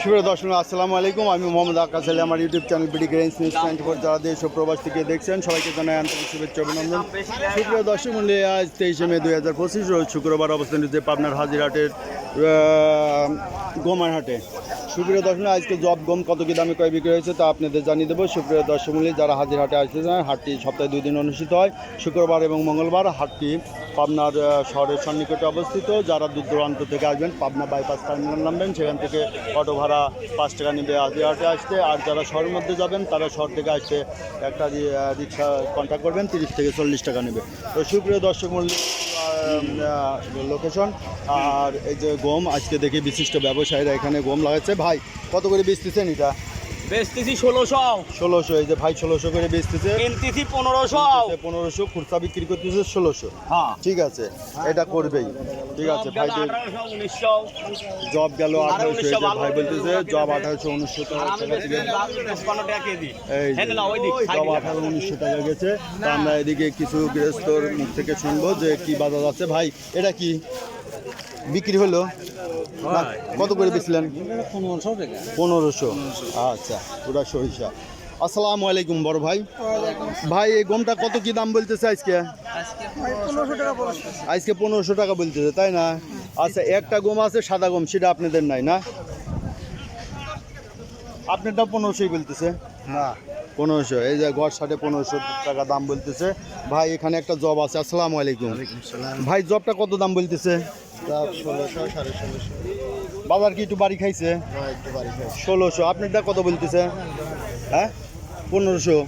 সুপ্রিয় দর্শক, আসসালামু আলাইকুম। আমি মোহাম্মদ আকাশ আলী, আমার YouTube channel BD greens news twenty four যারা দেশ ও প্রবাস থেকে দেখছেন, সবাইকে জানাই আন্তরিক শুভেচ্ছা অভিনন্দন। সুপ্রিয় দর্শক মূল্যে আজ তেইশে মে দু হাজার পঁচিশ শুক্রবার অবস্থান পাবনার হাজিরহাটের গোমারহাটে। সুপ্রিয় দর্শক, আজকে জব গম কত কি দামে কয় বিক্রি হয়েছে তা আপনাদের জানিয়ে দেবো। সুপ্রিয় দর্শক মূল্যে যারা হাজিরহাটে আসতে চান, হাটটি সপ্তাহে দুই দিন অনুষ্ঠিত হয়। শুক্রবার এবং মঙ্গলবার হাটটি পাবনার শহরের সন্নিকটে অবস্থিত। যারা দূর দূরান্ত থেকে আসবেন, পাবনা বাইপাস টার্মিনাল নামবেন, সেখান থেকে অটো ভাড়া পাঁচ টাকা নেবে হাজিরহাটে আসতে। আর যারা শহরের মধ্যে যাবেন, তারা শহর থেকে আসতে একটা রিক্সা কন্ট্যাক্ট করবেন, তিরিশ থেকে চল্লিশ টাকা নেবে। তো সুপ্রিয় দর্শক মূল্য লোকেশন আর এই যে গম, আজকে দেখি বিশিষ্ট ব্যবসায়ীরা এখানে গম লাগাচ্ছে। ভাই, কত করে বেচতেছেন এটা? বেচতেছি ষোলোশো। ষোলোশো এই যে ভাই ষোলোশো করে বেচতেছে। কিনতেছি পনেরোশো। পনেরোশো খুচরা বিক্রি করতেছে ষোলোশো। হ্যাঁ। ঠিক আছে এটা করবেই। ঠিক আছে ভাই জব গেল আঠারোশো ভাই বলতেছে জব আঠারোশো উনিশশো জব আঠারো উনিশশো টাকা গেছে। আমরা এদিকে কিছু গৃহস্থর মুখ থেকে শুনব যে কি বাজার আছে। ভাই এটা কি? বিক্রি হলো? কত করে পনেরোশো পনেরোশো। আচ্ছা ওটা সরিষা। আসসালামু আলাইকুম বড় ভাই। ভাই এই গমটা কত কি দাম বলতেছে আজকে? আজকে পনেরোশো টাকা বলতেছে তাই না? আচ্ছা একটা গম আছে সাদা গম সেটা আপনাদের নাই না? আপনারটা পনেরোশোই বলতেছে? না পনেরোশো। এই যে ঘর সাড়ে পনেরোশো টাকা দাম বলতেছে। ভাই এখানে একটা জব আছে আসসালামু আলাইকুম। ভাই জবটা কত দাম বলতেছে? ষোলোশো সাড়ে ষোলোশো। বাজার কি একটু বাড়ি খাইছে? ষোলোশো আপনার দা ষোলোশো আপনারটা কত বলতেছে? হ্যাঁ? পনেরোশো।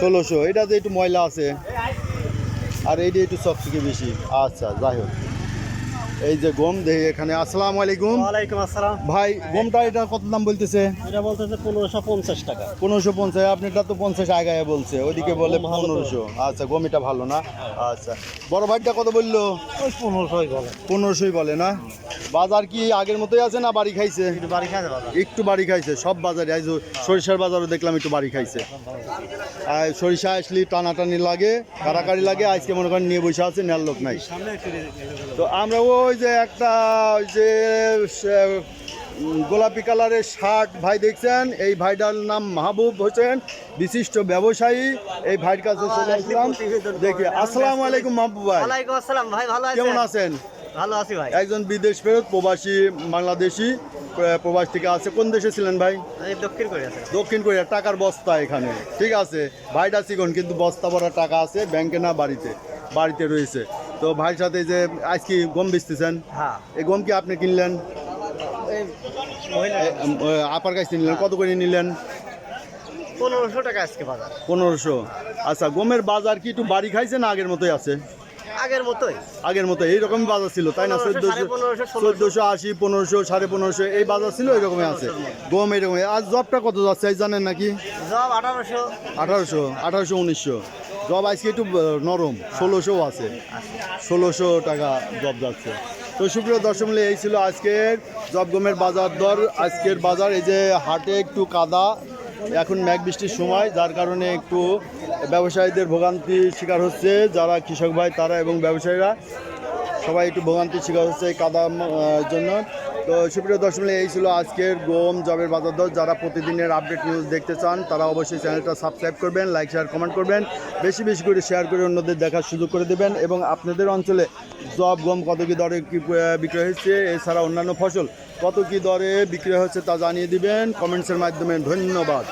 ষোলোশো এটা তো একটু ময়লা আছে। আর এইটা একটু সব থেকে বেশি। আচ্ছা যাই হোক। এই যে গম দেখি এখানে। আসসালাম আলাইকুম। ওয়ালাইকুম আসসালাম। ভাই গমটা এটা কত দাম বলতেছে? এটা বলতেছে পনেরোশো পঞ্চাশ টাকা। পনেরোশো পঞ্চাশ আপনারটা তো পঞ্চাশ আগায় বলছে। ওইদিকে বলে ভালো তো। পনেরোশো। আচ্ছা গম এটা ভালো না? আচ্ছা। বড় ভাইটা কত বলল? ওই পনেরোশোই বলে। পনেরোশোই বলে না? বাজার কি আগের মতোই আছে না বাড়ি খাইছে? একটু বাড়ি খাইছে সব বাজারে। আজ সরিষার বাজারও দেখলাম একটু বাড়ি খাইছে। আর সরিষা আসলে টানাটানি লাগে কারাকারি লাগে আজকে মনে করেন নিয়ে বসে আছে নেওয়ার লোক নাই। তো আমরা ওই যে একটা ওই যে গোলাপি কালারের শার্ট ভাই দেখছেন? এই ভাইটার নাম মাহবুব হোসেন বিশিষ্ট ব্যবসায়ী। এই ভাইয়ের কাছে চলে আসলাম। দেখি আসসালামু আলাইকুম মাহবুব ভাই। আসসালাম ভাই ভালো কেমন আছেন? ভালো আছি ভাই। একজন বিদেশ ফেরত প্রবাসী বাংলাদেশি প্রবাস থেকে আছে। কোন দেশে ছিলেন ভাই? দক্ষিণ কোরিয়া দক্ষিণ কোরিয়া টাকার বস্তা এখানে। ঠিক আছে ভাইটা চিকন কিন্তু বস্তা ভরা টাকা আছে ব্যাংকে না বাড়িতে। বাড়িতে রয়েছে। তো ভাইয়ের সাথে যে আজকে গম বেচতেছেন? হ্যাঁ। এই গম কি আপনি কিনলেন? আপার কাছ নিলেন। কত করে নিলেন? পনেরোশো টাকা আজকে বাজার। পনেরোশো। আচ্ছা গমের বাজার কি একটু বাড়ি খাইছে না আগের মতোই আছে? আগের মতোই? আগের মতো এইরকম বাজার ছিল তাই না? 1500, চোদ্দোশো 1500, 1600 চোদ্দোশো আশি পনেরোশো সাড়ে পনেরোশো এই বাজার ছিল এরকমই আছে। গম এরকমই আর জবটা কত যাচ্ছে আজ জানেন নাকি? জব আঠারোশো। আঠারোশো আঠারোশো উনিশশো। জব আজকে একটু নরম ষোলোশো আছে। ষোলোশো টাকা জব যাচ্ছে। তো সুপ্রিয় দর্শক মিলে এই ছিল আজকের জব গমের বাজার দর। আজকের বাজার এই যে হাটে একটু কাদা এখন ম্যাঘ বৃষ্টির সময়, যার কারণে একটু ব্যবসায়ীদের ভোগান্তি শিকার হচ্ছে, যারা কৃষক ভাই, তারা এবং ব্যবসায়ীরা। সবাই একটু ভোগান্তির শিকার হচ্ছে এই কাদা জন্য। তো সুপ্রিয় দর্শক, এই ছিল আজকের গম জবের বাজার দর। যারা প্রতিদিনের আপডেট নিউজ দেখতে চান, তারা অবশ্যই চ্যানেলটা সাবস্ক্রাইব করবেন লাইক শেয়ার কমেন্ট করবেন। বেশি বেশি করে শেয়ার করে অন্যদের দেখার সুযোগ করে দেবেন এবং আপনাদের অঞ্চলে জব, গম কত কী দরে কি বিক্রয় হচ্ছে, এছাড়া অন্যান্য ফসল কত কী দরে বিক্রয় হচ্ছে তা জানিয়ে দিবেন। কমেন্টসের মাধ্যমে ধন্যবাদ।